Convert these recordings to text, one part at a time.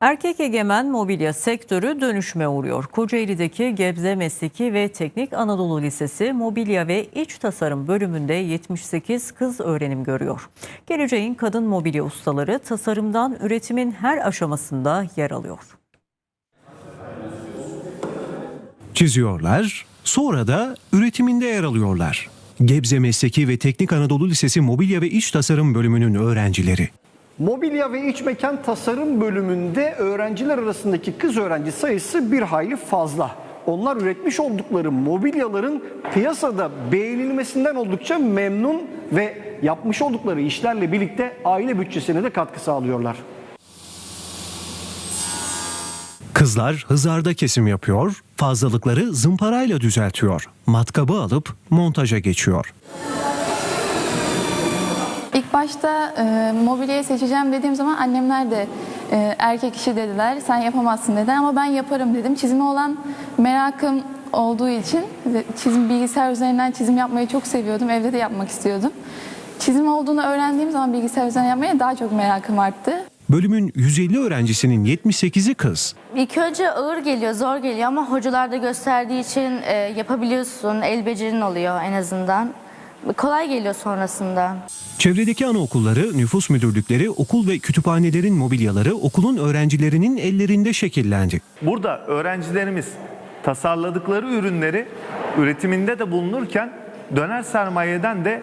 Erkek egemen mobilya sektörü dönüşme uğruyor. Kocaeli'deki Gebze Mesleki ve Teknik Anadolu Lisesi Mobilya ve İç Tasarım bölümünde 78 kız öğrenim görüyor. Geleceğin kadın mobilya ustaları tasarımdan üretimin her aşamasında yer alıyor. Çiziyorlar, sonra da üretiminde yer alıyorlar. Gebze Mesleki ve Teknik Anadolu Lisesi Mobilya ve İç Tasarım bölümünün öğrencileri. Mobilya ve iç mekan tasarım bölümünde öğrenciler arasındaki kız öğrenci sayısı bir hayli fazla. Onlar üretmiş oldukları mobilyaların piyasada beğenilmesinden oldukça memnun ve yapmış oldukları işlerle birlikte aile bütçesine de katkı sağlıyorlar. Kızlar hızarda kesim yapıyor, fazlalıkları zımparayla düzeltiyor. Matkabı alıp montaja geçiyor. Başta e, mobilyayı seçeceğim dediğim zaman annemler de e, erkek işi dediler. Sen yapamazsın dedi ama ben yaparım dedim. Çizime olan merakım olduğu için ve çizim bilgisayar üzerinden çizim yapmayı çok seviyordum. Evde de yapmak istiyordum. Çizim olduğunu öğrendiğim zaman bilgisayar üzerinden yapmaya daha çok merakım arttı. Bölümün 150 öğrencisinin 78'i kız. İlk önce ağır geliyor, zor geliyor ama hocalar da gösterdiği için e, yapabiliyorsun, el becerin oluyor en azından. Kolay geliyor sonrasında. Çevredeki anaokulları, nüfus müdürlükleri, okul ve kütüphanelerin mobilyaları okulun öğrencilerinin ellerinde şekillendi. Burada öğrencilerimiz tasarladıkları ürünleri üretiminde de bulunurken döner sermayeden de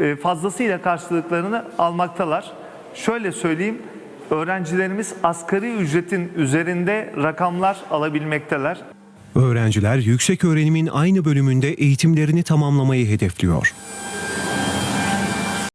e, fazlasıyla karşılıklarını almaktalar. Şöyle söyleyeyim, öğrencilerimiz asgari ücretin üzerinde rakamlar alabilmekteler. Öğrenciler yüksek öğrenimin aynı bölümünde eğitimlerini tamamlamayı hedefliyor.